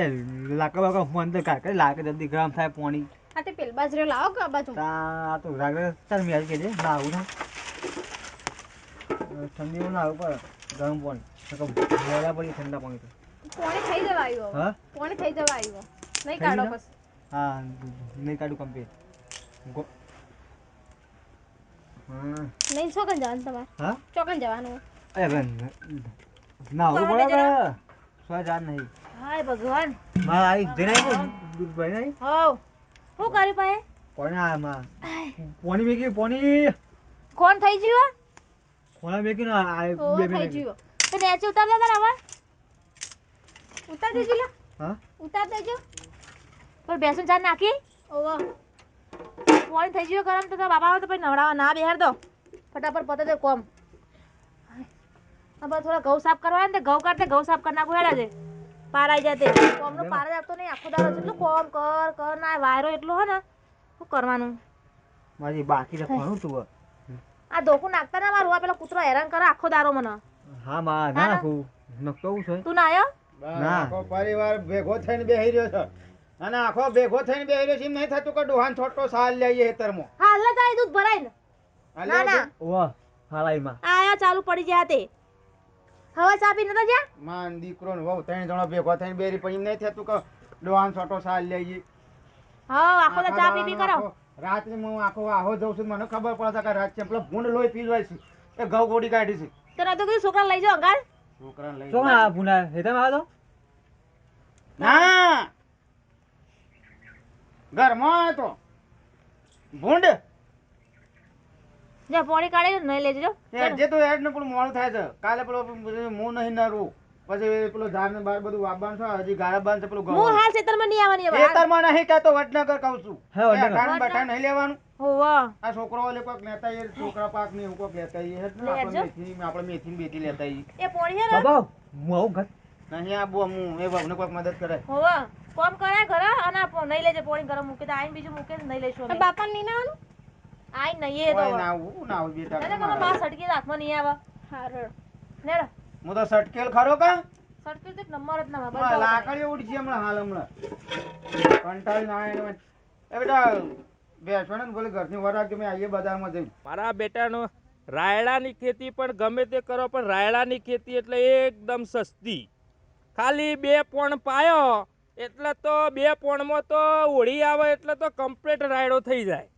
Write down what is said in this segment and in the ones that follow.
એ લાકડા બાકડા ફોન તો કાઢ લાકે જલ્દી ગરમ થાય પાણી આ તે પેલ બાજરો લાવો કે આ બાજુ આ તો રાગડે ચાલ મેં કે ના આવું ના ઠંડી ના આવું પર ગરમ પાણી મોડા પડી ઠંડા પાણી તો પાણી થઈ જવા આવ્યો હા પાણી થઈ જવા આવ્યો નહીં કાઢો બસ હા નહીં કાઢું કમ્પ્લીટ હા નહીં ચોકન જવાનું તમારે હા ચોકન જવાનું એ બેન ના આવું પડે. કે નહીં હાય ભગવાન. માં આવી જઈને આવી દૂધ ભાઈ નહીં? હવ. શું કરી પાએ કોણ આ માં પોની મેકી પોની. કોણ થઈ જીવા કોણ મેકી ના આ બે બે થઈ જીવો તો નેચે ઉતાર દે તારા આવા ઉતાર દેજો લા હા? ઉતાર દેજો. પણ બેસન ચાર નાખી. ઓવા. પોણી થઈ ગયું ગરમ તો બાપા તો પછી નવડાવવા ના બેહાર દો. ફટાફટ પતે દે કોમ. હવે થોડા ઘઉં સાફ કરવા ને ઘઉં કાઢતે ઘઉં સાફ કરી નાખું હેડા છે પાર આવી જાય તે. કોમનો પાર જ નહીં. આખો દાડો એટલું કોમ કર કર. ના વાયરો એટલો હે ને શું કરવાનું? મારી બાકી તો ઘણું તું આ ધોકું નાખતા ના મારું. આ પેલો કૂતરો હેરાન કરે આખો દારો મને. હા મા ના નાખું. નકવું છે. તું ના આવ્યો ના. આખો પરિવાર ભેગો થઈને બેહી રહ્યો છે. અને આખો ભેગો થઈને બેહી રહ્યો છે એમ નહીં થતું કે ડોહાન છોટો સાલ લઈએ હેતરમાં. હા એટલે તારી દૂધ ભરાય ને. ના ના. વાહ હાલાઈમાં આયા ચાલુ પડી ગયા તે. હવે સાપી નતા જ્યાં માન દીકરો ને વહુ ત્રણ જણો ભેગો થઈને બેરી પણ એમ નહીં થતું કે ડોહાન છોટો સાલ લઈએ હા આખો તો ચા પી પી કરો. રાત ને હું આખો આહો જઉં છું મને ખબર પડે છે કે રાત છે પેલો ભૂંડ લોહી પી જાય છે. એ ઘઉં ગોડી કાઢી છે. તને તો કીધું છોકરા લઈ જાઓ અંગાર? છોકરા લઈ શું આ પુના હેતા માં તો? ના! ઘરમાં તો ભૂંડ? જા પોણી કાઢે નહીં લઈ જજો જે તો હેડ ને પેલું મોડું થાય છે. કાલે પેલો હું નહીં નરું. પછી પેલો ઝાડ ને બાર બધું વાવવાનું છે હજી ગાળા બાંધ છે પેલું ઘઉં. હું હાલ ખેતરમાં નહીં આવવાની હવે ખેતરમાં નહીં કહેતો વડનગર કહું છું. હા, વડનગર. અટાણે નહીં લેવાનું. હોવા આ છોકરો ઓલે કોક લેતા એ છોકરા પાક ને એવું કોઈક લેતા એ આપણે મેથી આપણે મેથી ને બેથી લેતા. એ પોણી હે ને બાબા હું આવું ઘર. નહીં આ બો હું એ બાબને કોક મદદ કરે. હોવા કોમ કરે ઘરે અને નહીં લેજે પોણી ગરમ મૂકી તો આઈને બીજું મૂકે નહીં લઈશું બાપા નહીં નાવાનું? આઈ નહીં તો. ના હું ના આવું બેટા નહીં મને બા સટકી હાથમાં નહીં આવે? હારું. નેડ. હું તો સટકેલ ખરો કા? સટકેલ તો નંબર જ ના આવે. હમણાં બતાવો. લાકડીઓ ઉડશે હમણાં હાલ હમણાં. કંટાળીને આવે એને વચ્ચે. એ બેટા બેસો ને બોલે ઘરની વર રાખજો મેં આવીએ બજારમાં જઈ મારા બેટાનો રાયડાની ખેતી પણ ગમે તે કરો પણ રાયડાની ખેતી એટલે એકદમ સસ્તી. ખાલી બે પોણ પાયો એટલે તો બે પોણમાં તો ઓળી આવે એટલે તો કમ્પ્લીટ રાયડો થઈ જાય.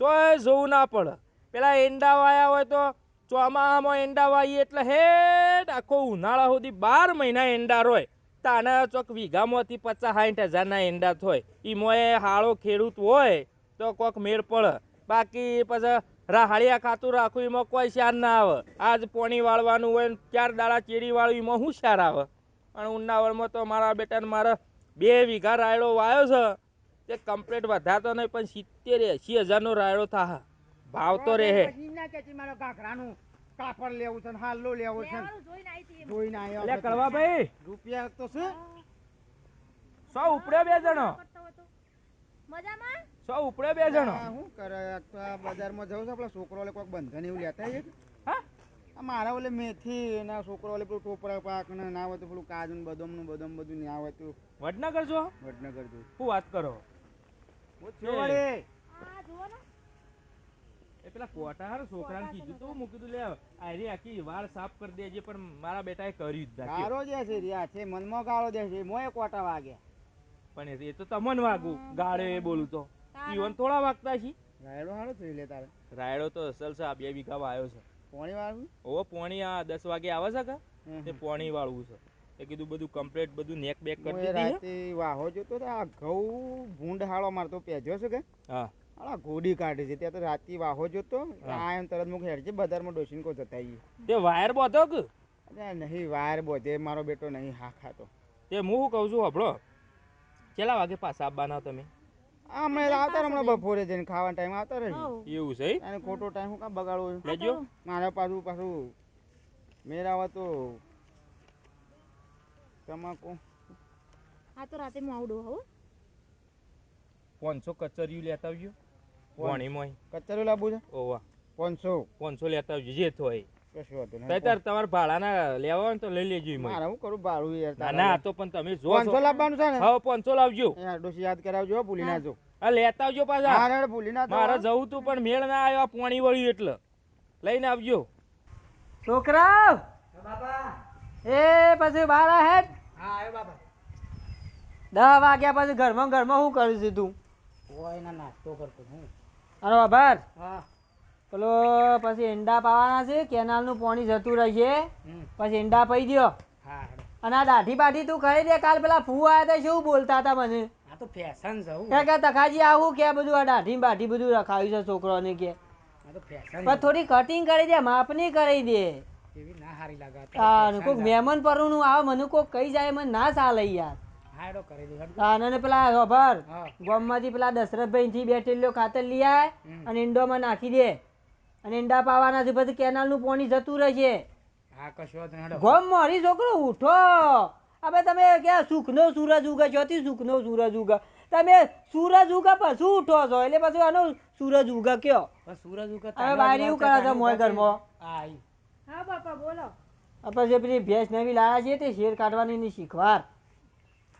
ચોય જોવું ના પડે. પેલા એંડા વાયા હોય તો ચોમાસામાં એંડા વાઈએ એટલે હેડ આખો ઉનાળા સુધી બાર મહિના એંડા રોય. તાના ચોક વીઘામાંથી પચાસ સાઠ હજારના એંડા થોય. એમાં હાળો ખેડૂત હોય તો કોક મેળ પડે. બાકી પછી રાહાળિયા ખાતું રાખવું એમાં કોઈ શાર ના આવે. આજ પોણી વાળવાનું હોય ચાર દાડા ચેડી વાળું એમાં શું શાર આવે? અને ઉનાવળમાં તો મારા બેટાને મારે બે વીઘા રાયડો વાયો છે. તે કમ્પ્લેટ વધારતો નહીં પણ સિત્તેર એસી હજારનો રાયડો થા ભાવ તો રહે. મારો ઘાઘરાનું કાપડ લેવું છે હાલો લેવો છે જોઈને આવ્યો એટલે આપણે. ભાઈ? રૂપિયા તો શું સો ઉપડે બે જણો. મજામાં? સો ઉપડે બે જણો. શું કરે? તો આ બજારમાં જવું છે આપણા છોકરો ઓલે કોઈક બંધન એવું લેતા છે. હા? મારા ઓલે મેથી ના છોકરો ઓલે પેલું ટોપરા પાક ને ના હોય તો પેલું કાજુ ને બદામનું બદામ બધું ના હોય તો વડનગર છો વડનગર જો. શું વાત કરો? હું આ જુઓ ને એ પેલા કોટા હારું છોકરાને કીધું તું મૂકી દઉં લે આરી આખી વાળ સાફ કરી દેજે પણ મારા બેટાએ કર્યું જ ગારો જે છે રિયા છે મનમાં ગાળો દે છે મોય કોટા વાગ્યા પણ એ તો તમને વાગું ગાળે એ બોલું તો. ઈવન થોડા વાગતા છે રાયડો હારો થઈ લે તારે. રાયડો તો અસલ છે આ બે વીઘામાં આવ્યો છે. પોણી વાળું ઓ પોણી આ દસ વાગે આવે છે કે? તે પોણી વાળવું છે. એ કીધું બધું કમ્પ્લીટ બધું નેક બેક કરી દીધી રાતે વાહો જોતો તો આ ઘઉં ભૂંડ હાળો મારતો પેજો છે કે? હા. આ ગોડી કાઢે છે. ત્યાં તો રાતે વાહો જોતો. આ એમ તરત મુખ હેડ છે. બજારમાં ડોસીન કો જતા આવી તે વાયર બોધો કે? અરે નહીં વાયર બોધે. મારો બેટો નહીં હા ખાતો. તે હું શું કહું છું હબળો કેટલા વાગે પાછા આવવાના તમે? આ હમણાં આવતા હમણાં બપોરે જઈને ખાવાનો ટાઈમ આવતા રહે એવું છે અને ખોટો ટાઈમ હું કા બગાડવો લેજો. મારા પાછું પાછું મેરાવા તો તમાકુ. આ તો રાતે હું હો પાંચસો કચરિયું લેતા આવજો. વાણી મોય. કચરિયું લાવવું છે? ઓવા પાંચસો. પાંચસો લેતા આવજો જે થોય. કશું વાંધો નહીં. તૈતાર તમારે ભાડાના લેવા હોય તો લઈ લેજો એમાં. હું કરું ભાડું યાર ના તારા ના આ યાર. તો પણ તમે જો પાંચસો લાવવાનું છે ને? પાંચસો લાવજો. યાર યાદ કરાવજો ભૂલી ના જો આ લેતા આવજો પાછા. ભૂલી ના મારે જવું તું પણ મેળ ના આવ્યો પાણી વળ્યું એટલે. લઈને આવજો. છોકરાઓ! એ પછી બાર હેડ. દસ વાગ્યા પછી ઘરમાં ઘરમાં શું કરું છું તું? અરે બાબર પેલો પછી ઈંડા પાવાના છે કેનાલનું પાણી જતું રહેશે. પછી ઈંડા પઈ દ્યો. અને આ દાઢી બાઢી તું કરી દે કાલ પેલા ફૂ આવ્યા હતા શું બોલતા હતા મને? આ તો ફેશન છે હું. કે તખાજી આવું કે બધું આ દાઢી બાઢી બધું રખાવ્યું છે છોકરોને કે? આ તો ફેશન થોડી કટિંગ કરી દે માપની કરી દે. એવી ના હારી લાગે આ તો. તાન fashion કોક મહેમાન પરનું આવે મને કોક કહી જાય મને ના ચાલે યાર. હા કરી દઉં હેડ. પેલા ખબર? હા. પેલા દશરથભાઈ થી બે ટેલીઓ ખાતર લઈ આય અને ઈંડોમાં નાખી દે. અને ઈંડા પાવાના છે પછી કેનાલનું પાણી જતું રહેશે. હા કશો વાંધો નહીં, હેડો. ગોમ મારી છોકરો ઉઠો. હવે તમે ક્યાં સુખનો સૂરજ ઉગે ચોથી સુખનો સૂરજ ઉગે. તમે સૂરજ ઉગે પછી ઉઠો છો એટલે પછી આનો સૂરજ ઉગે કયો? સૂરજ ઉગે હવે બહાર એવું કરે છે મોય ઘરમાં. હા બાપા બોલો. આ પછી પેલી ભેંસ નવી લાયા છે તે શેર કાઢવાની ની શીખવાર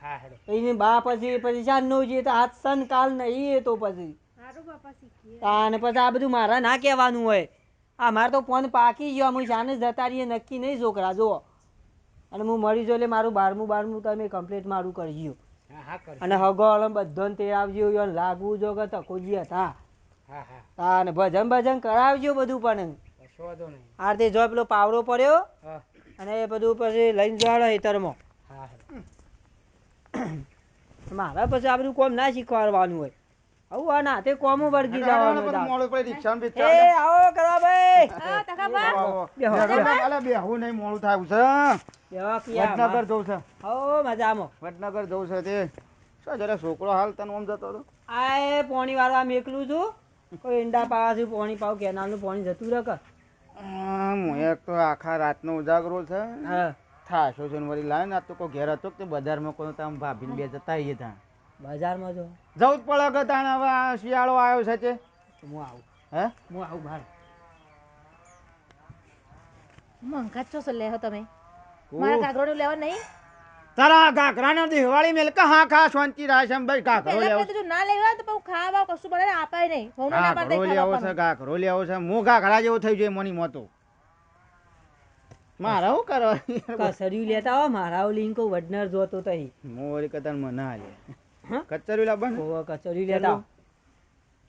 હા હેડો. એની બા પછી પછી જાન નો જે તો હાથ સન કાલ નહીં એ તો પછી. સારું બાપા શીખીએ. અને પછી આ બધું મારા ના કહેવાનું હોય. આ મારે તો ફોન પાકી ગયો હું જાને જતા રહીએ નક્કી નહીં છોકરા જુઓ. અને હું મળી જો એટલે મારું બારમું બારમું તમે કમ્પ્લીટ મારું કરજો. હા હા કર અને હગો અલમ બધાને તે આવજો યો લાગવું જો કે તકોજી હતા. હા હા. અને ભજન ભજન કરાવજો બધું પણ. આરતી જો પેલો પાવડો પડ્યો અને એ બધું પછી લઈને જવાડો હેતરમાં મારે પછી આ બધું કોમ ના શીખવાડવાનું હોય. આવું આ નાતે કોમ વળગી જવાનું મોડું પડે રિક્ષામાં એ આવો કરવા ભાઈ. હા. બેહો, નહીં, મોડું થાય છે બેહો કિયા વડનગર જવું છે. હો મજામાં. વડનગર જવું છે તે. શું જરા છોકરો હાલ તને ઓમ જતો હતો? આ એ પોણી વાળો આમ એકલું છું. કોઈ ઈંડા છું પોણી પાવ કેનાલનું પોણી જતું રહે આમ, તો આખા રાતનો ઉજાગરો છે. હા. થાશો છે વળી લાવે ને આ તો કોઈ ઘેર હતો કે બજારમાં કોઈ તમે ભાભી ભાભીને બે જતા આવીએ ત્યાં. બજારમાં જો. જવું જ પડે કે તાણ હવે આ શિયાળો આવ્યો છે તે હું આવું. હે? હું આવું બહાર. મંગા છો લેહો તમે. મારા કાગરોડું લેવા નહીં? તારા ઘાઘરાનો દિવાળી મેલ કે હા ખા શાંતિ રાખ એમ ભાઈ ઘાઘરો લેવો તો ના લેવા તો પણ ખાવા કશું બનાવીને આપાય નહીં. હું ના પાડે ઘાઘરો લેવો છે ઘાઘરો લેવો છે. હું ઘાઘરા જેવો થઈ જોઈએ મોની મોતો મારે શું કરવા કસર્યું લેતા આવો મારા ઓ લિંકો વડનર જોતો તઈ હું કતન કદાચ ના લે. કચરી લાવવા ને ઓ કચરી લેતા હો.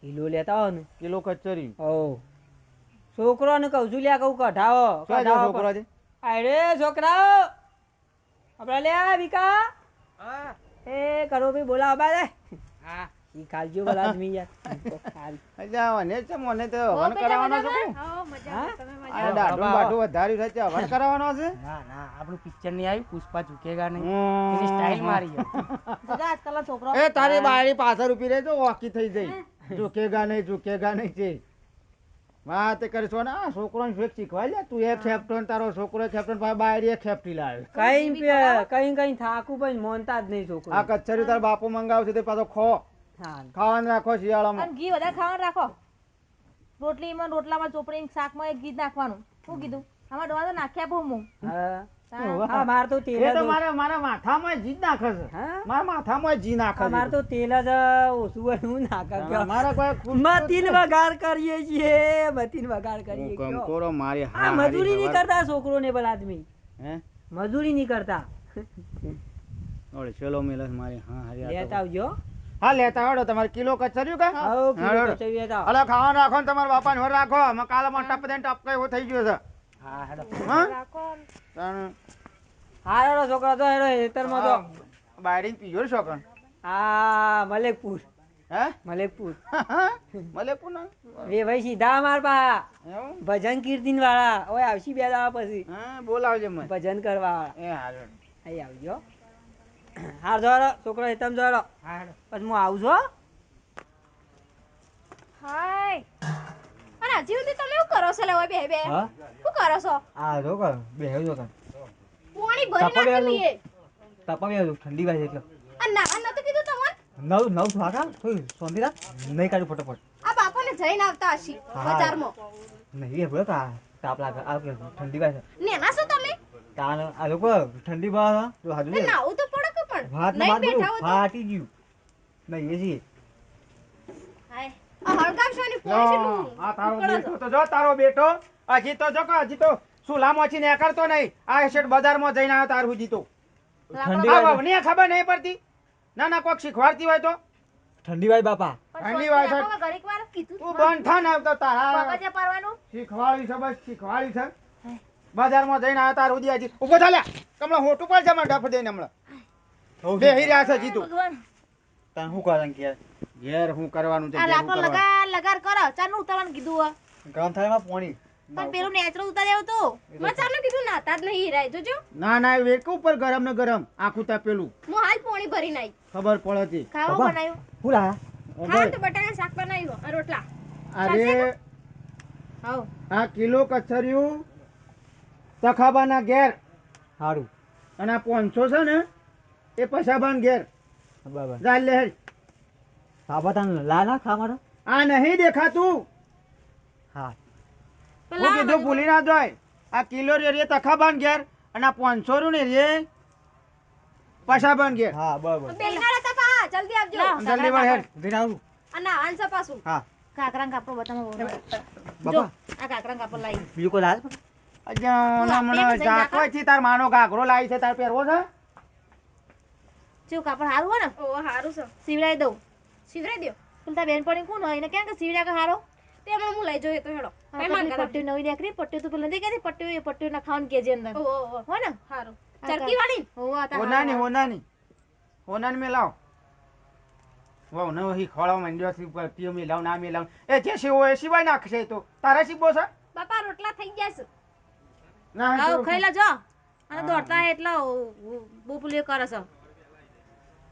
કિલો લેતા આવો ને. કિલો કચરી. ઓ છોકરો ને કહું છું લ્યા કહું કઢાવો કઢાવો છોકરો છે અરે છોકરાઓ. આપડા લે વિકા? હા. એ કરો ભાઈ બોલા અબા રે હા. ઈ ખાલજો બોલા આદમી યાર. અજા મને છે મને તો હવન કરાવવાનો છે તમે મજા આ દાઢું બાટું વધાર્યું છે હવન કરાવવાનો છે? ના ના આપણું પિક્ચર નહીં આવ્યું પુષ્પા ઝુકેગા નહીં. એની સ્ટાઇલ મારી છે. બધા આજકાલના છોકરો એ તારી બારી પાછળ ઊભી રહેજો ઓકી થઈ જઈ. ઝુકેગા નહીં ઝુકેગા નહીં છે. વાત કરીશો ને આ છોકરોને શેક શીખવાય લે. તું એ ખેપટો તારો છોકરો ખેપટો પાછી એ ખેપટી લાવે. કઈ કઈ કઈ થાકું પણ મોનતા જ નહીં છોકરો. આ કચરી તાર બાપુ મંગાવશે તે પાછો ખો. ખાવાનું રાખો શિયાળામાં. અને ઘી વધારે ખાવાનું રાખો. રોટલીમાં રોટલામાં ચોપડી શાકમાં એક ઘી નાખવાનું. શું કીધું? આમાં ડોવા તો નાખ્યા બહુ હા. હા. માર તો તેલ એ તો ઓછું. મારા માથામાં જી નાખે છે. મારા માથામાં જી નાખે હા, માર તો તેલ જ ઓછું હોય હું નાખા મારા કોઈ મતીન વઘાર કરીએ છીએ મતીન વઘાર કરીએ હું કયો. મારી આ મજૂરી નહીં કરતા છોકરો ને ભલે આદમી. હે? મજૂરી નહીં કરતા. ઓળે ચલો મેલસ મારી હા લેતા આવજો. હા લેતા આવડો તમારે કિલો કચર્યું કે? કિલો. લેતા. ખાવાનું રાખો ને તમારા બાપાને હોર રાખો. અમે કાલે મોટા પદે ટપ એવો થઈ ગયો છે. હા હેડો. હા? હા હેડો છોકરો તો હેડો હેતરમાં તો પીજો ને હા મલેકપુર. હે? મલેકપુર. મલે ભાઈ સીધા માર પા. ભજન કીર્તિન વાળા ઓય આવશી બે દાવા પછી. હા બોલાવજે મને. ભજન કરવા વાળા એ હાલો. અહીં આવજો હાર જોડો છોકરો હેતમ જોડો હા પછી હું આવું છું હો. હાય. અને હજી સુધી તમે શું કરો છો? લેવા બે બે હા? શું કરો છો? આ જો કર. બેહો જો કર પાણી ભરી તાપા નાખી લઈએ તપા ઠંડી વાય એટલે. આ નાવા નતું કીધું તમને? નવ નવ વાગા કોઈ સોંધી રાખ. નહીં કાઢું ફટાફટ. આ બાપાને જઈને આવતા હશી હા. બજારમાં. નહીં એ બોલો કા તાપ લાગે. આ કે ઠંડી વાય નેના છો તમે? તાન આ લોકો ઠંડી બહાર જો હાજુ ને નાવું તો પડે કે પણ? ભાત ને નહીં ભાત બેઠા હો તો? ફાટી ગયું. નહીં એ છે. હાય. આ હળગાવશો ને પોણી લો, છે આ તારો બેટો તો. જો તારો બેટો હજી તો જો હજી તો સુલામોથી નીકળતો નહીં. આ શેઠ બજારમાં જઈને આવ્યો તાર હુજી તો. ખબર નહીં પડતી. ના ના કોક શીખવાડતી હોય તો. ઠંડી વાય બાપા. ઠંડી વાય છે. ઘડીક વાર કીધું તું બંધ થા ને તો તારા શીખવાડી છે બસ શીખવાડી છે. બજારમાં જઈને આવ્યો તાર હુજી હજી. ઊભો થા લે કમલા હોટું પર જમા ડફ દઈને હમણાં. બેહી રહ્યા છે જીતું તને શું કરે કે ઘેર હું કરવાનું છે આ ઘેર હું લાકડો કરવાનું. લગાર લગાર કરો. ચાનું ઉતારવાનું કીધું હો. ગરમ થાય એમાં પાણી. પણ પેલું નેચરલ ઉતારી તો. મેં ચાલો કીધું નાતા જ નહીં હીરાય જોજો. ના ના વેક ઉપર ગરમ ને ગરમ. આખું તાપેલું હું હાલ પોણી ભરી નાઈ. ખબર પડે છે. ખાવા બાબા. બનાવ્યું. લાયા? હા તો બટાકા શાક બનાવ્યું આ રોટલા. અરે હાવ આ કિલો કચરિયું તખાબાના ઘેર. સારું અને આ પાંચસો છે ને એ પસાબાન ઘેર. બાબા. ચાલ લે હેડ. બાબા લાલા લા ના ખા માટે આ નહીં દેખાતું. હા. હું કીધું ભૂલી ના જાય. આ કિલો રે રે તખાબાન ઘેર અને આ પાંચસો રૂ ને રે પસાબાન ઘેર. હા બરાબર. બેલના હતા પા જલ્દી આવજો. જલ્દી વળ હેડ ઊભી અને આ પાછું. હા. કાકરાન કાપો બતાવો. બાપા. આ કાકરાન કાપો લાઈ બીજું કોઈ લાલ અજા, બોલો, હમણાં પેલું જઈને ઝાંકવાય છે તાર માનો ઘાઘરો લાવી છે તાર પહેરવો છે? કાપડ સારું હોય ને. ઓ હારું છે. સીવડાવી દઉં. શિવરાઈ દ્યો. પેલું બેન પડી કોણ હોય? એને ક્યાં કે સીવડા કે હારો? તે હમણાં હું લઈ જોઈએ તો હેડો. કઈ માંગ પેલી પટ્ટી નવી નીકળી પટ્ટી તો પેલી કહેતી પટ્ટી એ પટ્ટી ના ખાવાનું કેજી અંદર ઓ ઓ હો ને? હારો. ચરકી વાળી હોનાની હોનાની હોનાની મે લાવ. વાવ ને હી ખોળા માંડ્યો છે પટ્ટીઓ મે લાવ ના મે લાવ. એ જે સીવો એ સિવાય નાખશે તો. તારા સીબો છે? બાપા રોટલા થઈ ગયા છે. ના ખાઈ લેજો. અને દોડતા એટલા બોપલીઓ કરે છે.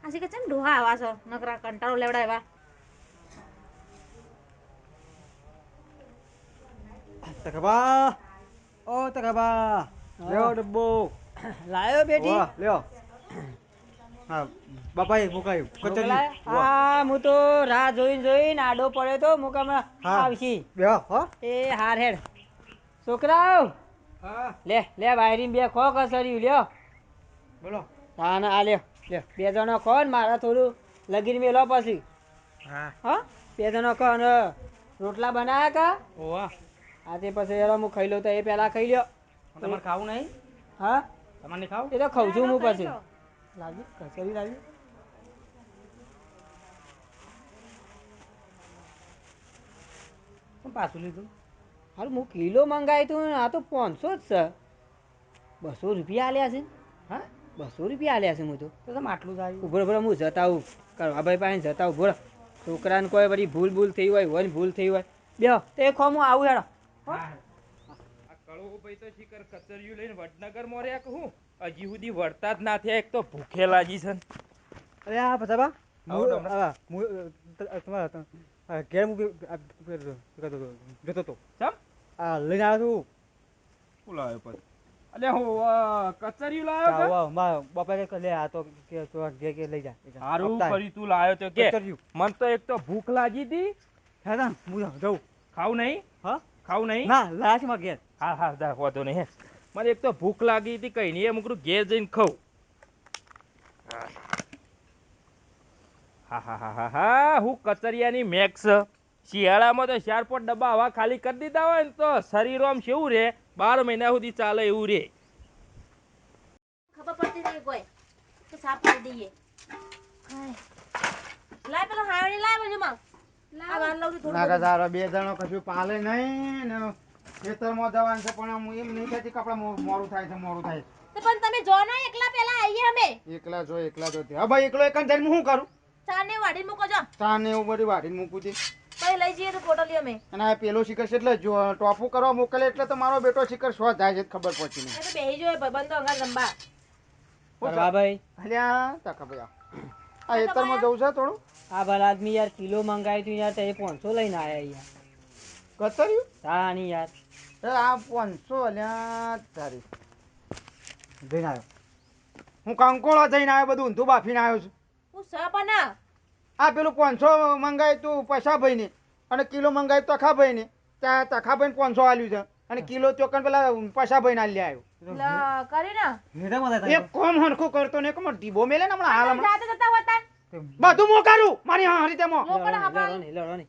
આ શી કે છે ને ડોહા આવા છો નકરા કંટાળો લેવડા એવા તકબા ઓ તકબા લ્યો ડબ્બો લાયો બેટી લ્યો હા બાપાએ મુકાયું કચરી હા હું તો રાહ જોઈને જોઈને આડો પડ્યો તો મુકામાં હા. આવશી બે હો એ હાર હેડ છોકરાઓ લે લે બાયરી બે ખો કસરી લ્યો બોલો હા ના આ લ્યો બે જણો ખો ને મારા થોડું લગીન મેલો પછી. હા. હા બે જણો ખો ને રોટલા બનાયા કા? ઓવા. આ તે પછી હેરો હું ખાઈ લઉં તો એ પહેલા ખાઈ લ્યો. તમારે ખાવું નહીં? હા? તમારે નહીં ખાવું? એ તો ખાઉં છું હું પછી. લાગી કચેરી લાગી પાછું લીધું? હાલ હું કિલો મંગાવ્યું તું આ તો પાંચસો જ છે. બસો રૂપિયા આલ્યા છે. હા? બસો રૂપિયા આલ્યા છે હું તો. તો તમે આટલું થાય ઊભો ઊભો હું જતાવું કરવા ભાઈ પાસે જતા ઊભો છોકરાને કોઈ બધી ભૂલ ભૂલ થઈ હોય હોય ને ભૂલ થઈ હોય. બે તે ખો હું આવું હેડો. આ ભાઈ તો શિખર કચરિયું લઈને વડનગરમાં કે હું. હજી સુધી વળતા જ ના થયા એક તો ભૂખેલા જી છે અરે. હા હું ઘેર મૂકી જતો હતો ચમ? લઈને આવ્યો પછી. અલ્યા હું કચરિયું લાવ્યો કે? વાહ, બાપા કે લે આ તો કે તો આ કે લઈ જા હારું ફરી તું લાયો તો કે મન તો એક તો ભૂખ લાગી હતી હે ના હું જાઉં ખાવું નહીં? હા? ખાવું નહીં? ના લાશમાં ઘેર. હા હા દા વાંધો નહીં હે. મને એક તો ભૂખ લાગી હતી કઈ નહીં એમ કરું ઘેર જઈને ખાઉં. હા. હા હા હા હા હું કચરિયાની મેક્સ શિયાળામાં તો ચાર પાંચ ડબ્બા હવા ખાલી કરી દીધા હોય ને તો શરીર આમ કેવું રે બાર મહિના સુધી ચાલે એવું રે ખબર પડતી નહીં કોઈ તો સાફ કરી દઈએ. લાય પેલો હાવડી લાય બધું. તારા બે જણો કશું પાલે નહીં ને. ખેતરમાં જવાનું છે પણ એમ નહીં મોડું થાય છે મોડું થાય પણ તમે જો ને એકલા પેલા આવીએ અમે. એકલા જો એકલા જો. હા ભાઈ એકલો એક જઈને હું શું કરું? ચા ને મૂકો જો. ચા ને એવું મૂકું છું લઈ જઈએ તો પોટલી અમે. અને આ પેલો શિખર છે એટલે જો ટોપું કરવા મોકલે એટલે તો મારો બેટો શિખર શો થાય છે ખબર પહોંચી નહીં. એ તો બેહી જોયે ભાઈબંધો અંગા લંબા. કરવા ભાઈ. અલ્યા તકા ભાઈ આ. આ જવું છે થોડું? આ ભલા આદમી યાર કિલો મંગાવ્યું તું યાર તે પાંચસો લઈને આયા યાર. કતર્યું? યાર. આ પાંચસો અલ્યા તારી. જઈને આવ્યો. હું કંકોળો જઈને આવ્યો બધું ઊંધું બાફીને આવ્યો છું. હું સ પણ આ પેલું પાંચસો મંગાવ્યું તું પૈસા ભાઈને અને કિલો મંગાવ્યું તખા ભાઈને. ત્યાં તખા ભાઈને પાંચસો આલ્યું છે. અને કિલો ચોકન પેલા પશાભાઈ ના લે આવ્યો. લ, હેઠામાં એક કોમ હરખું કરતો ને કોમ ડીબો મેલે ને હમણાં હાલ જાતે જતા હોતા? બધું મોકારું. મારી હા હરી મો લોકોને લડો હાંભળવાનું. નહીં, લડો નહીં.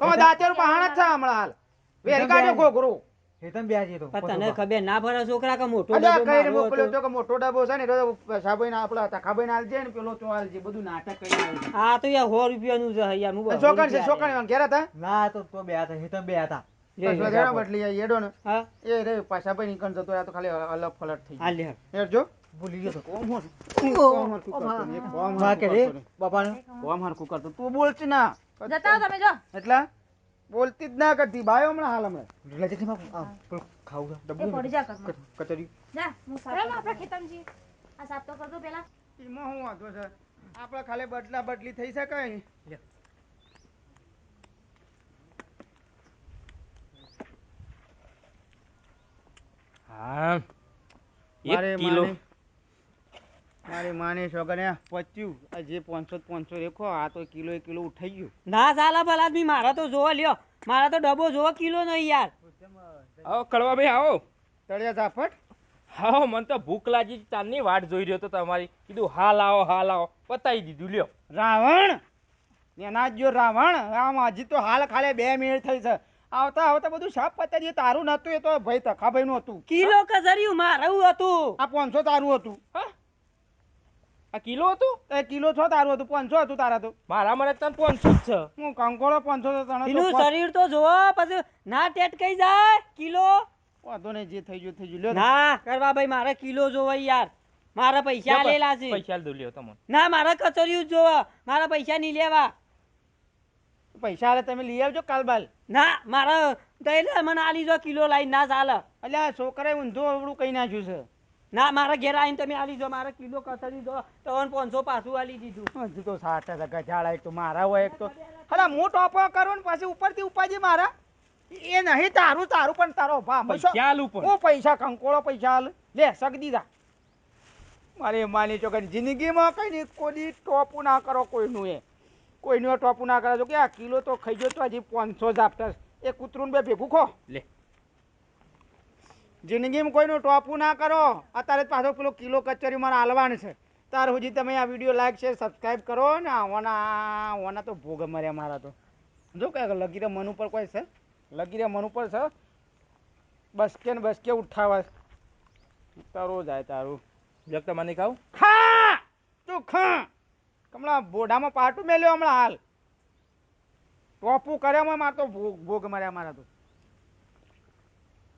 કમો દાંતેરું બહાણા જ છે હમણાં હાલ. વેરી કાઢ્યો હેઠામાં બેસી તો પણ તને ખબર ના પડે છોકરા કે મોટો ડબ્બો કઈ મોકલ્યો તો કે મોટો ડબ્બો છે ને આપડા તખાભાઈ ના ને પેલો તો આલજે બધું નાટક કરી આવ્યું. આ તો યાર સો રૂપિયાનું છે યાર હું છોકરા છે છોકરા ઘેર હતા? ના તો તો બે બે બોલ. તો ને, જો. એટલા? બોલતી જ ના કરતી. ભાઈ હમણાં હાલ હમણાં. લઈ જતી માં આ પેલું ખાવું ડબ્બુ પડી જા કર કચરી. જા હું સાફ કરું. આપણે જઈએ આ સાફ તો કરજો પહેલા. એમાં હું વાંધો છે? આપણે ખાલી બદલા બદલી થઈ શકાય? હા. મારે એક કિલો મારી માની છોકરે પચ્યું. આ જે પાંચસો પાંચસો રેખો આ તો કિલો એક કિલો ઉઠાઈ ગયું. ના ચાલે ભલા આદમી મારા તો જોવો લ્યો. મારા તો ડબ્બો જોવો કિલો નો યાર. આવો કડવા ભાઈ આવો. તળિયા ઝાફટ હા મને તો ભૂખ લાગી ચાંદની વાટ જોઈ રહ્યો તો તમારી. કીધું હાલ આવો હાલ આવો. પતાવી દીધું લ્યો. રાવણ? એના જો રાવણ? આમ હજી તો હાલ ખાલી બે મિનિટ થઈ છે. આવતા આવતા બધું સાફ પતાવી દે. તારું નતું એ તો ભાઈ તખાભાઈ નું હતું. કિલો કસર્યું મારું હતું. આ પાંચસો તારું હતું. આ કિલો હતું? એ કિલો છો તારું હતું પાંચસો હતું તારા તો. મારા મને તને પાંચસો જ છે. હું કંકોળો પાંચસો તો તને એનું શરીર તો જોવો પછી ના ટેટ કઈ જાય? કિલો? વાંધો નહીં જે થઈ ગયું થઈ ગયું. લ્યો ના કરવા ભાઈ મારે કિલો જોવો યાર. મારા પૈસા લેલા છે. પૈસા દો લ્યો તમને. ના મારા કચરિયું જ જોવા. મારા પૈસા નહીં લેવા. પૈસા આલે તમે લઈ આવજો કાલ બાલ. ના મારા દઈ મને આલી જો કિલો લાઈન. ના ચાલે. એટલે છોકરાએ ઊંધો અવળું કઈ નાખ્યું છે. ના મારા ઘેર આવીને તમે આલી જો મારા કિલો કચરી દો ત્રણ પાંચસો પાછું આલી દીધું. હજુ તો સાત ટકા ગજાળા એક તો મારા હોય એક તો હા હું ટોપો કરું ને પછી ઉપરથી ઉપાજી મારા. એ નહીં તારું તારું પણ તારો ભા પૈસા આલું હું પૈસા કંકોળો પૈસા હાલ લે સગ દીધા. મારે માની ચોકન જિંદગીમાં કઈ નહીં કોઈ ટોપું ના કરો કોઈનું એ. કોઈનું એ ટોપું ના કરો. જો કે આ કિલો તો ખાઈ ગયો તો હજી પાંચસો જ આપતા એ કૂતરું બે ભેગું ખો. લે. જિંદગીમાં કોઈનું ટોપું ના કરો. અત્યારે પાછો પેલો કિલો કચેરી મારે હાલવાનું છે. ત્યાર સુધી તમે આ વીડિયો લાઈક શેર સબસ્ક્રાઈબ કરો ને આવવાના આવવાના તો ભોગ મર્યા મારા તો. જો કે લગીરે મન ઉપર કોઈ છે? લગીરે મન ઉપર છે? બસકે ને બસકે ઉઠાવા. તારો જાય તારું. જગ તમને ખાવ. ખા! તું ખા! હમણાં બોઢામાં પાટું મેલ્યો હમણાં હાલ. ટોપું કર્યા મારે તો ભોગ ભોગ મર્યા મારા તો.